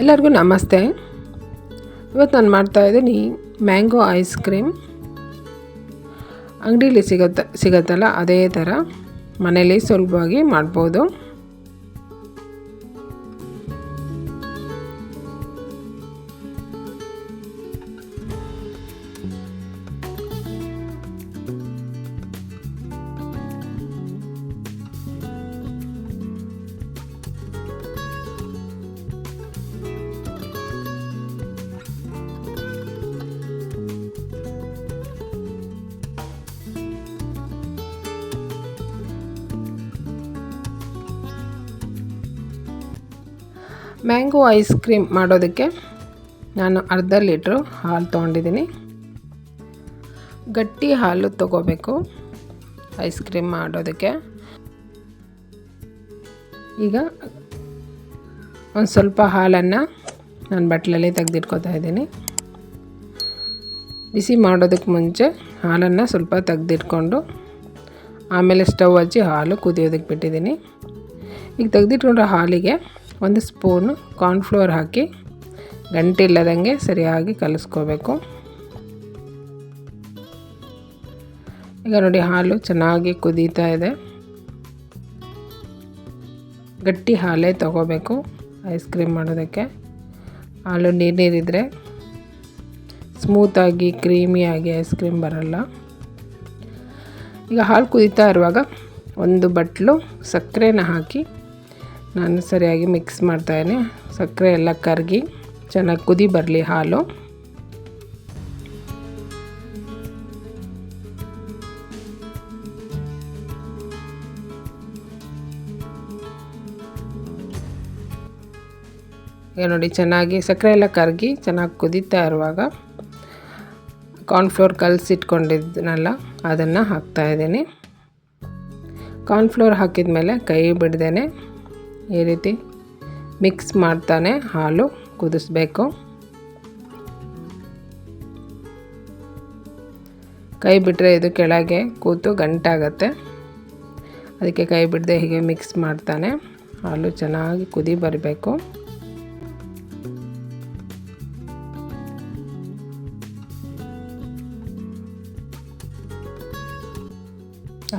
ಎಲ್ಲರಿಗೂ ನಮಸ್ತೆ. ಇವತ್ತು ನಾನು ಮಾಡ್ತಾಯಿದ್ದೀನಿ ಮ್ಯಾಂಗೋ ಐಸ್ ಕ್ರೀಮ್. ಅಂಗಡೀಲಿ ಸಿಗತ್ತೆ, ಸಿಗತ್ತಲ್ಲ, ಅದೇ ಥರ ಮನೇಲಿ ಸುಲಭವಾಗಿ ಮಾಡ್ಬೋದು. ಮ್ಯಾಂಗೋ ಐಸ್ ಕ್ರೀಮ್ ಮಾಡೋದಕ್ಕೆ ನಾನು ಅರ್ಧ ಲೀಟ್ರು ಹಾಲು ತೊಗೊಂಡಿದ್ದೀನಿ. ಗಟ್ಟಿ ಹಾಲು ತಗೋಬೇಕು ಐಸ್ ಕ್ರೀಮ್ ಮಾಡೋದಕ್ಕೆ. ಈಗ ಒಂದು ಸ್ವಲ್ಪ ಹಾಲನ್ನು ನಾನು ಬಟ್ಲಲ್ಲಿ ತೆಗೆದಿಟ್ಕೋತಾ ಇದ್ದೀನಿ. ಬಿಸಿ ಮಾಡೋದಕ್ಕೆ ಮುಂಚೆ ಹಾಲನ್ನು ಸ್ವಲ್ಪ ತೆಗೆದಿಟ್ಕೊಂಡು ಆಮೇಲೆ ಸ್ಟವ್ ಹಚ್ಚಿ ಹಾಲು ಕುದಿಯೋದಕ್ಕೆ ಬಿಟ್ಟಿದ್ದೀನಿ. ಈಗ ತೆಗೆದಿಟ್ಕೊಂಡ್ರೆ ಹಾಲಿಗೆ ಒಂದು ಸ್ಪೂನು ಕಾರ್ನ್ಫ್ಲೋರ್ ಹಾಕಿ ಗಂಟೆ ಇಲ್ಲದಂಗೆ ಸರಿಯಾಗಿ ಕಲಿಸ್ಕೋಬೇಕು. ಈಗ ನೋಡಿ ಹಾಲು ಚೆನ್ನಾಗಿ ಕುದೀತಾ ಇದೆ. ಗಟ್ಟಿ ಹಾಲೇ ತಗೋಬೇಕು ಐಸ್ ಕ್ರೀಮ್ ಮಾಡೋದಕ್ಕೆ. ಹಾಲು ನೀರು ನೀರಿದ್ರೆ ಸ್ಮೂತಾಗಿ, ಕ್ರೀಮಿಯಾಗಿ ಐಸ್ ಕ್ರೀಮ್ ಬರಲ್ಲ. ಈಗ ಹಾಲು ಕುದೀತಾ ಇರುವಾಗ ಒಂದು ಬಟ್ಲು ಸಕ್ಕರೆನ ಹಾಕಿ ನಾನು ಸರಿಯಾಗಿ ಮಿಕ್ಸ್ ಮಾಡ್ತಾಯಿದ್ದೀನಿ ಸಕ್ಕರೆ ಎಲ್ಲ ಕರಗಿ ಚೆನ್ನಾಗಿ ಕುದಿ ಬರಲಿ ಹಾಲು. ಈಗ ನೋಡಿ ಚೆನ್ನಾಗಿ ಸಕ್ಕರೆ ಎಲ್ಲ ಕರಗಿ ಚೆನ್ನಾಗಿ ಕುದೀತಾ ಇರುವಾಗ ಕಾರ್ನ್ಫ್ಲೋರ್ ಕಲಸಿಟ್ಕೊಂಡಿದ್ದನಲ್ಲ ಅದನ್ನು ಹಾಕ್ತಾಯಿದ್ದೀನಿ ಕಾರ್ನ್ಫ್ಲೋರ್ ಹಾಕಿದ ಮೇಲೆ ಕೈ ಬಿಡ್ದೇ ಈ ರೀತಿ ಮಿಕ್ಸ್ ಮಾಡ್ತಾನೆ ಹಾಲು ಕುದಿಸ್ಬೇಕು. ಕೈ ಬಿಟ್ಟರೆ ಇದು ಕೆಳಗೆ ಕೂತು ಗಂಟಾಗತ್ತೆ. ಅದಕ್ಕೆ ಕೈ ಬಿಡದೆ ಹೀಗೆ ಮಿಕ್ಸ್ ಮಾಡ್ತಾನೆ. ಹಾಲು ಚೆನ್ನಾಗಿ ಕುದಿ ಬರಬೇಕು.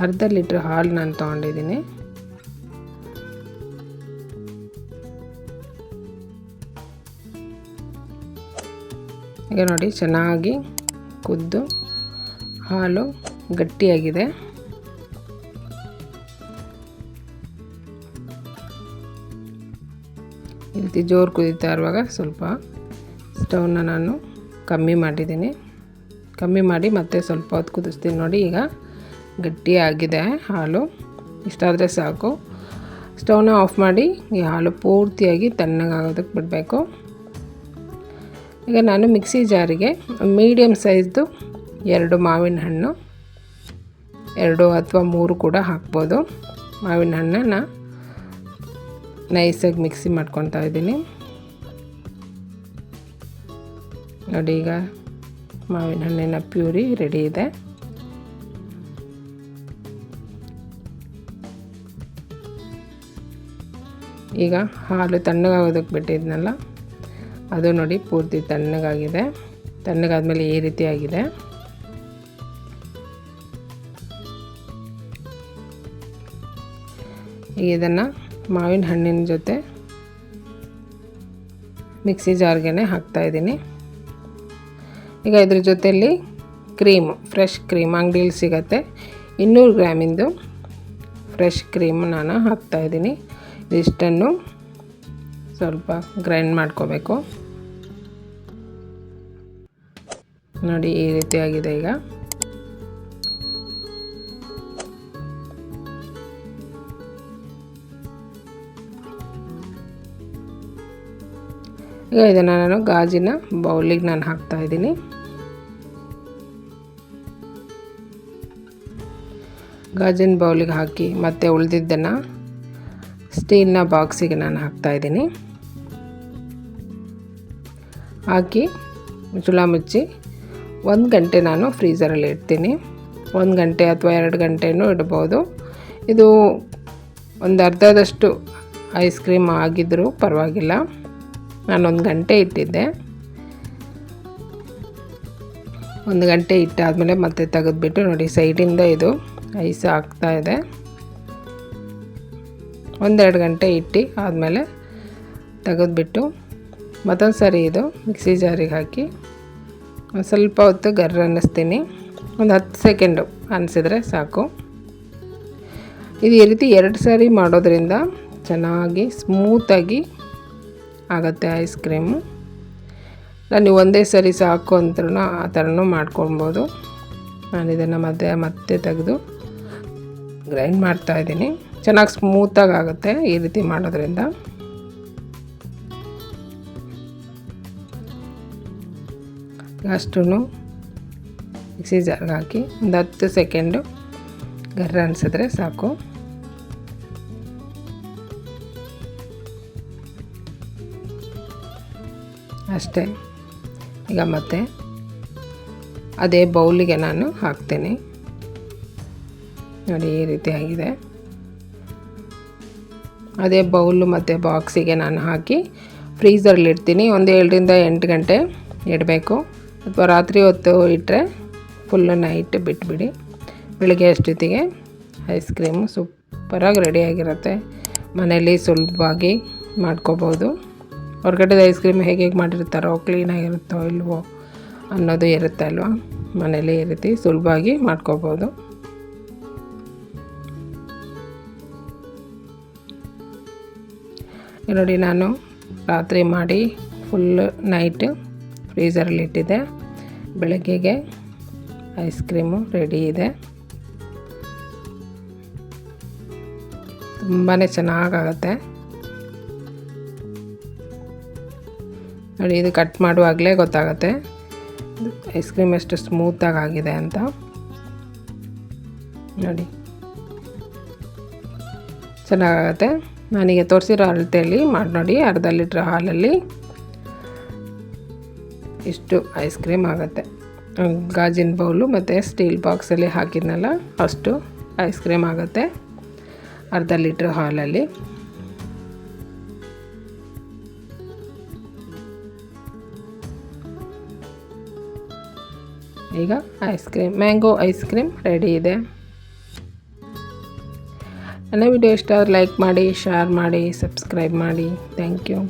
ಅರ್ಧ ಲೀಟ್ರ್ ಹಾಲು ನಾನು ತೊಗೊಂಡಿದ್ದೀನಿ. ಈಗ ನೋಡಿ, ಚೆನ್ನಾಗಿ ಕುದ್ದು ಹಾಲು ಗಟ್ಟಿಯಾಗಿದೆ. ಈ ರೀತಿ ಜೋರು ಕುದೀತಾ ಇರುವಾಗ ಸ್ವಲ್ಪ ಸ್ಟೌನ ನಾನು ಕಮ್ಮಿ ಮಾಡಿದ್ದೀನಿ. ಕಮ್ಮಿ ಮಾಡಿ ಮತ್ತೆ ಸ್ವಲ್ಪ ಹೊತ್ತು ಕುದಿಸ್ತೀನಿ ನೋಡಿ, ಈಗ ಗಟ್ಟಿಯಾಗಿದೆ ಹಾಲು. ಇಷ್ಟಾದರೆ ಸಾಕು. ಸ್ಟವ್ನ ಆಫ್ ಮಾಡಿ ಈ ಹಾಲು ಪೂರ್ತಿಯಾಗಿ ತಣ್ಣಗಾಗೋದಕ್ಕೆ ಬಿಡಬೇಕು. ಈಗ ನಾನು ಮಿಕ್ಸಿ ಜಾರಿಗೆ ಮೀಡಿಯಮ್ ಸೈಜ್ದು ಎರಡು ಮಾವಿನ ಹಣ್ಣು, ಎರಡು ಅಥವಾ ಮೂರು ಕೂಡ ಹಾಕ್ಬೋದು. ಮಾವಿನ ಹಣ್ಣನ್ನು ನೈಸಾಗಿ ಮಿಕ್ಸಿ ಮಾಡ್ಕೊತಾ ಇದ್ದೀನಿ. ನೋಡಿ ಈಗ ಮಾವಿನ ಹಣ್ಣಿನ ಪ್ಯೂರಿ ರೆಡಿ ಇದೆ. ಈಗ ಹಾಲು ತಣ್ಣಗಾಗೋದಕ್ಕೆ ಬಿಟ್ಟಿದ್ನಲ್ಲ ಅದು ನೋಡಿ ಪೂರ್ತಿ ತಣ್ಣಗಾಗಿದೆ. ತಣ್ಣಗಾದ್ಮೇಲೆ ಈ ರೀತಿ ಆಗಿದೆ. ಇದನ್ನು ಮಾವಿನ ಹಣ್ಣಿನ ಜೊತೆ ಮಿಕ್ಸಿ ಜಾರ್ಗೆ ಹಾಕ್ತಾಯಿದ್ದೀನಿ ಈಗ ಇದ್ರ ಜೊತೆಯಲ್ಲಿ ಕ್ರೀಮ್, ಫ್ರೆಶ್ ಕ್ರೀಮ್ ಅಂಗಡಿಯಲ್ಲಿ ಸಿಗತ್ತೆ. ಇನ್ನೂರು ಗ್ರಾಮಿಂದು ಫ್ರೆಶ್ ಕ್ರೀಮ್ ನಾನು ಹಾಕ್ತಾಯಿದ್ದೀನಿ ಇದಿಷ್ಟನ್ನು ಸ್ವಲ್ಪ ಗ್ರೈಂಡ್ ಮಾಡ್ಕೋಬೇಕು. ನೋಡಿ ಈ ರೀತಿ ಆಗಿದೆ ಈಗ. ಈಗ ಇದನ್ನು ನಾನು ಗಾಜಿನ ಬೌಲಿಗೆ ನಾನು ಹಾಕ್ತಾ ಇದ್ದೀನಿ. ಗಾಜಿನ ಬೌಲಿಗೆ ಹಾಕಿ ಮತ್ತೆ ಉಳಿದಿದ್ದನ್ನು ಸ್ಟೀಲ್ನ ಬಾಕ್ಸಿಗೆ ನಾನು ಹಾಕ್ತಾ ಇದ್ದೀನಿ. ಹಾಕಿ ಮುಚ್ಚಳ ಮುಚ್ಚಿ ಒಂದು ಗಂಟೆ ನಾನು ಫ್ರೀಸರಲ್ಲಿ ಇಡ್ತೀನಿ. ಒಂದು ಗಂಟೆ ಅಥವಾ ಎರಡು ಗಂಟೆನೂ ಇಡ್ಬೋದು. ಇದು ಒಂದು ಅರ್ಧದಷ್ಟು ಐಸ್ ಕ್ರೀಮ್ ಆಗಿದ್ದರೂ ಪರವಾಗಿಲ್ಲ. ನಾನೊಂದು ಗಂಟೆ ಇಟ್ಟಿದ್ದೆ. ಒಂದು ಗಂಟೆ ಇಟ್ಟಾದಮೇಲೆ ಮತ್ತೆ ತೆಗೆದುಬಿಟ್ಟು ನೋಡಿ, ಸೈಡಿಂದ ಇದು ಐಸ್ ಆಗ್ತಾ ಇದೆ. ಒಂದೆರಡು ಗಂಟೆ ಇಟ್ಟು ಆದಮೇಲೆ ತೆಗೆದುಬಿಟ್ಟು ಮತ್ತೊಂದು ಸರಿ ಇದು ಮಿಕ್ಸಿ ಜಾರಿಗೆ ಹಾಕಿ ಸ್ವಲ್ಪ ಹೊತ್ತು ಗರ್ರ ಅನ್ನಿಸ್ತೀನಿ. ಒಂದು ಹತ್ತು ಸೆಕೆಂಡು ಅನಿಸಿದ್ರೆ ಸಾಕು. ಇದು ಈ ರೀತಿ ಎರಡು ಸಾರಿ ಮಾಡೋದ್ರಿಂದ ಚೆನ್ನಾಗಿ ಸ್ಮೂತಾಗಿ ಆಗುತ್ತೆ ಐಸ್ ಕ್ರೀಮು ನಾನು ಒಂದೇ ಸರಿ ಸಾಕು ಅಂದ್ರೂ ಆ ಥರನೂ ಮಾಡ್ಕೊಬೋದು ನಾನು ಇದನ್ನು ಮತ್ತೆ ಮತ್ತೆ ತೆಗೆದು ಗ್ರೈಂಡ್ ಮಾಡ್ತಾಯಿದ್ದೀನಿ ಚೆನ್ನಾಗಿ ಸ್ಮೂತಾಗಿ ಆಗುತ್ತೆ ಈ ರೀತಿ ಮಾಡೋದ್ರಿಂದ. ಅಷ್ಟು ಮಿಕ್ಸಿ ಜಾರ್ಗೆ ಹಾಕಿ ಒಂದು ಹತ್ತು ಸೆಕೆಂಡು ಗರ್ರ ಅನಿಸಿದ್ರೆ ಸಾಕು ಅಷ್ಟೇ ಈಗ ಮತ್ತೆ ಅದೇ ಬೌಲಿಗೆ ನಾನು ಹಾಕ್ತೇನೆ ನೋಡಿ ಈ ರೀತಿ ಆಗಿದೆ ಅದೇ ಬೌಲು ಮತ್ತು ಬಾಕ್ಸಿಗೆ ನಾನು ಹಾಕಿ ಫ್ರೀಝರಲ್ಲಿ ಇಡ್ತೀನಿ ಒಂದು ಏಳರಿಂದ ಎಂಟು ಗಂಟೆ ಇಡಬೇಕು. ಅಥವಾ ರಾತ್ರಿ ಹೊತ್ತು ಇಟ್ಟರೆ ಫುಲ್ಲು ನೈಟ್ ಬಿಟ್ಬಿಡಿ. ಬೆಳಿಗ್ಗೆ ಅಷ್ಟೊತ್ತಿಗೆ ಐಸ್ ಕ್ರೀಮು ಸೂಪರಾಗಿ ರೆಡಿಯಾಗಿರುತ್ತೆ ಮನೇಲಿ ಸುಲಭವಾಗಿ ಮಾಡ್ಕೋಬೋದು. ಹೊರಗಡೆದ ಐಸ್ ಕ್ರೀಮ್ ಹೇಗೆ ಹೇಗೆ ಮಾಡಿರ್ತಾರೋ ಕ್ಲೀನಾಗಿರುತ್ತೋ ಇಲ್ವೋ ಅನ್ನೋದು ಇರುತ್ತೆ ಅಲ್ವಾ? ಮನೇಲಿ ಈ ರೀತಿ ಸುಲಭವಾಗಿ ಮಾಡ್ಕೋಬೋದು. ನೋಡಿ ನಾನು ರಾತ್ರಿ ಮಾಡಿ ಫುಲ್ ನೈಟ್ ಫ್ರೀಸರಲ್ಲಿ ಇಟ್ಟಿದ್ದೆ ಬೆಳಗ್ಗೆಗೆ ಐಸ್ ಕ್ರೀಮು ರೆಡಿ ಇದೆ. ತುಂಬಾ ಚೆನ್ನಾಗಾಗತ್ತೆ. ನೋಡಿ, ಇದು ಕಟ್ ಮಾಡುವಾಗಲೇ ಗೊತ್ತಾಗುತ್ತೆ. ಐಸ್ ಕ್ರೀಮ್ ಎಷ್ಟು ಸ್ಮೂತಾಗಿ ಆಗಿದೆ ಅಂತ. ನೋಡಿ. ಚೆನ್ನಾಗಾಗತ್ತೆ. ನಾನೀಗ ತೋರಿಸಿರೋ ಅಳತೆಯಲ್ಲಿ ಮಾಡಿ ನೋಡಿ, ಅರ್ಧ ಲೀಟ್ರ್ ಹಾಲಲ್ಲಿ ಇಷ್ಟು ಐಸ್ ಕ್ರೀಮ್ ಆಗುತ್ತೆ. ಗಾಜಿನ ಬೌಲು ಮತ್ತು ಸ್ಟೀಲ್ ಬಾಕ್ಸಲ್ಲಿ ಹಾಕಿದ್ನಲ್ಲ, ಅಷ್ಟು ಐಸ್ ಕ್ರೀಮ್ ಆಗುತ್ತೆ. ಅರ್ಧ ಲೀಟ್ರ್ ಹಾಲಲ್ಲಿ ಈಗ ice cream mango ice cream ready ಇದೆ. ನನ್ನ ವಿಡಿಯೋ ಇಷ್ಟ ಲೈಕ್ ಮಾಡಿ ಶೇರ್ ಮಾಡಿ ಸಬ್ಸ್ಕ್ರೈಬ್ ಮಾಡಿ. Thank you